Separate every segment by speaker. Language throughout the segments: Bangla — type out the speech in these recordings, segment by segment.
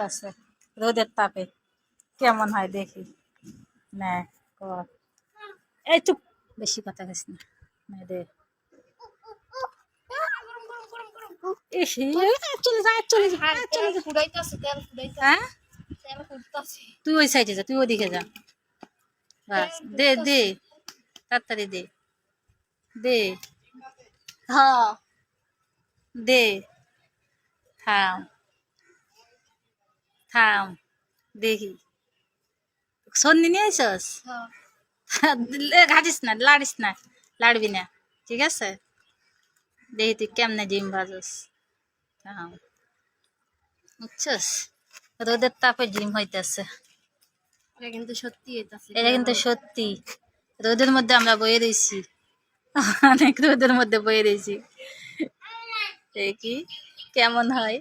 Speaker 1: করতেছে রোদের তাপে। কেমন হয় দেখি। না কর। এই চুপ বেশি কথা কইস না। দে। তুই ওই সাইডে যা তুই ওদিকে যা। বাস দে দে। তাড়াতাড়ি দে। দে।
Speaker 2: হ্যাঁ,
Speaker 1: দে। থাম। থাম দেখি। সন্নি নিয়ে আইসস?
Speaker 2: হ্যাঁ।
Speaker 1: ঘাটিস না লাড়িস না লাড়বি না ঠিক আছে? দেখি তুই কেমনে ডিম ভাজস। থাম। বুঝছস? রোদের তাপে ডিম হইতেছে।
Speaker 2: এটা কিন্তু সত্যি
Speaker 1: এটা কিন্তু সত্যি। রোদের মধ্যে আমরা বয়ে রয়েছি অনেক রোদের মধ্যে বয়ে রয়েছি দেখি কেমন হয়?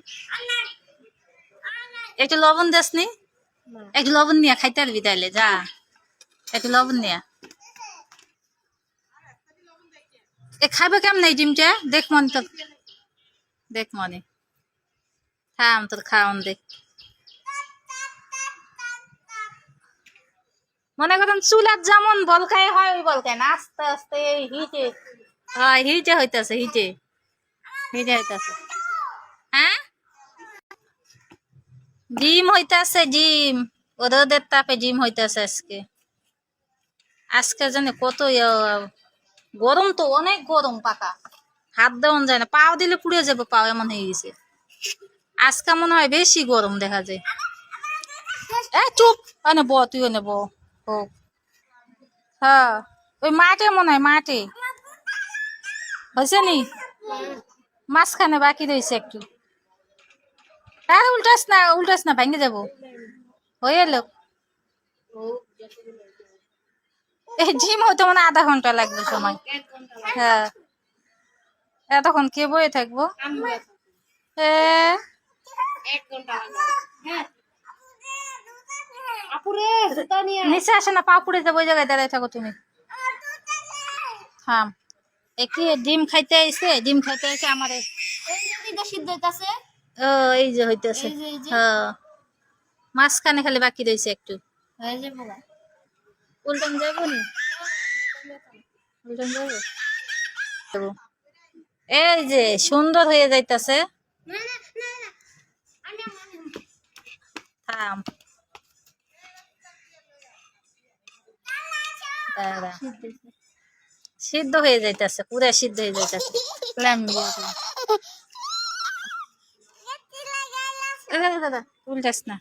Speaker 1: একটু লবণ দাস নি? একটু লবণ নিয়ে খাইতে পারবি তাইলে যা। একটু লবণ নিয়ে। এ খাইবে কেমন এই ডিমটা? দেখ মন তোর দেখ মনে। থাম তোর খাওয়ান দেখ মনে করেন চুলার যেমন বল খাই হয় ওই বল খায় না। আস্তে আস্তে হিটে। হয় হিটে হইতাছে হিটে। হিটে হইতাছে। হ্যাঁ? ডিম হইতাছে ও রোদের তাপে ডিম হইতাছে আজকে। আজকে জানে কত গরম তো অনেক গরম পাকা। হাত দেওয়া যায় না। পাও দিলে পুড়ে যাবে, পাও এমন হয়ে গেছে। আজকে মনে হয় বেশি গরম দেখা যায়। এ, চুপ। ওনে ব তুই ওনে ব হোক। হ্যাঁ ওই মাঠে মনে হয়, মাঠে। হয়েছে নি? মাঝখানে বাকি রয়েছে একটু। হ্যাঁ উল্টাস না উল্টাস না, ভেঙে যাব। হয়ে এলো এই জিম হতে মানে আধা ঘণ্টা লাগবে সময়। হ্যাঁ। এতক্ষণ কে বয়ে থাকব। নিচে আসে না, পা যাব, ওই জায়গায় থাকো তুমি। থাম। এ ডিম খাইতে আইছে? ডিম খাইতে আইছে আমার।
Speaker 2: সিদ্ধ হইতাছে।
Speaker 1: ও এই যে হইতেছে। হ্যাঁ মাঝখানে খালি বাকি রয়েছে একটু। উল্টান যাব নি? উল্টান যাব। এই যে সুন্দর হয়ে যাইতাছে। থাম।
Speaker 2: সিদ্ধ
Speaker 1: হয়ে যাইতাছে পুরা সিদ্ধ হয়ে যাইতাছে। দাদা দাদা উল্টাস না